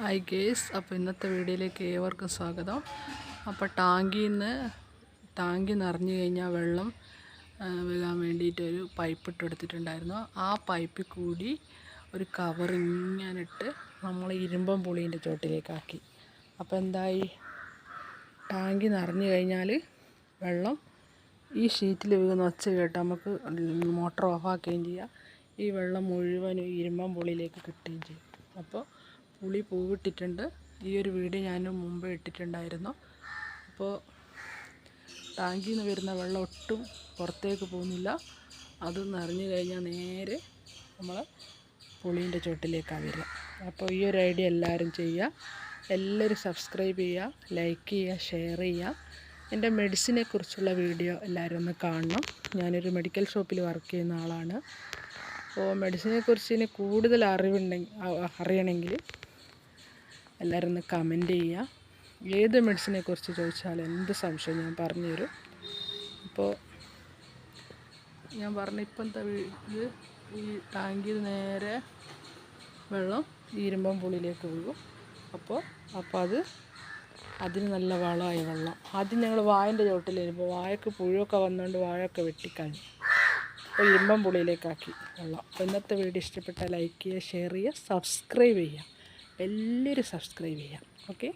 Hi guys അപ്പോൾ ഇന്നത്തെ വീഡിയോയിലേക്ക് ഏവർക്കും സ്വാഗതം. അപ്പോൾ ടാങ്കിൽ നിന്ന് ടാങ്കി നിറഞ്ഞു കഴിഞ്ഞാൽ വെള്ളം വരാൻ വേണ്ടിയിട്ട് ഒരു പൈപ്പ് ഇട്ടെടുത്തിട്ടുണ്ടായിരുന്നു ആ പൈപ്പിൽ കൂടി ഒരു കവർ ഇങ്ങനിട്ട് നമ്മൾ ഇരുമ്പം പുളീന്റെ ചോട്ടിലേക്കാക്കി. അപ്പോൾ എന്തായി? ടാങ്കി നിറഞ്ഞു കഴിഞ്ഞാൽ വെള്ളം ഈ ഷീറ്റിൽ വീഴുന്ന ഒച്ച കേട്ട് നമുക്ക് മോട്ടർ ഓഫാക്കുകയും ചെയ്യാം. ഈ വെള്ളം മുഴുവനും ഇരുമ്പം പുളിയിലേക്ക് കിട്ടുകയും ചെയ്യും. അപ്പോൾ പുളി പൂവിട്ടിട്ടുണ്ട്. ഈ ഒരു വീഡിയോ ഞാൻ മുമ്പ് ഇട്ടിട്ടുണ്ടായിരുന്നു. അപ്പോൾ ടാങ്കിൽ നിന്ന് വരുന്ന വെള്ളം ഒട്ടും പുറത്തേക്ക് പോകുന്നില്ല. അത് നിറഞ്ഞു കഴിഞ്ഞാൽ നേരെ നമ്മൾ പുളീന്റെ ചോട്ടിലേക്കാണ് വരിക. അപ്പോൾ ഈ ഒരു ഐഡിയ എല്ലാവരും ചെയ്യുക എല്ലാവരും സബ്സ്ക്രൈബ് ചെയ്യുക ലൈക്ക് ചെയ്യുക ഷെയർ ചെയ്യുക എന്റെ മെഡിസിനെ കുറിച്ചുള്ള വീഡിയോ എല്ലാവരും ഒന്ന് കാണണം. ഞാനൊരു മെഡിക്കൽ ഷോപ്പിൽ വർക്ക് ചെയ്യുന്ന ആളാണ്. അപ്പോൾ മെഡിസിനെ കുറിച്ച് ഇനി കൂടുതൽ അറിവുണ്ടെങ്കിൽ അറിയണമെങ്കിൽ എല്ലാവരും ഒന്ന് കമന്റ് ചെയ്യുക. ഏത് മെഡിസിനെ കുറിച്ച് ചോദിച്ചാൽ എന്ത് സംശയം ഞാൻ പറഞ്ഞുതരും. അപ്പോൾ ഞാൻ പറഞ്ഞ ഇപ്പോഴത്തെ ഇത് ഈ ടാങ്കിൽ നേരെ വെള്ളം ഈരുമ്പം ഇരുമ്പം പുളിയിലേക്ക് വീഴും അപ്പോൾ അപ്പോൾ അത് അതിന് നല്ല വളമായി വെള്ളം. ആദ്യം ഞങ്ങൾ വായന്റെ ചോട്ടിലിരുമ്പോൾ വാഴക്ക് പുഴുവൊക്കെ വന്നുകൊണ്ട് വാഴയൊക്കെ വെട്ടിക്കളഞ്ഞു. അപ്പോൾ ഇരുമ്പം പുളിയിലേക്കാക്കി വെള്ളം. അപ്പോൾ ഇന്നത്തെ വീഡിയോ ഇഷ്ടപ്പെട്ടാൽ ലൈക്ക് ചെയ്യുക ഷെയർ ചെയ്യുക സബ്സ്ക്രൈബ് ചെയ്യുക. എല്ലാവരും സബ്സ്ക്രൈബ് ചെയ്യാം ഓക്കെ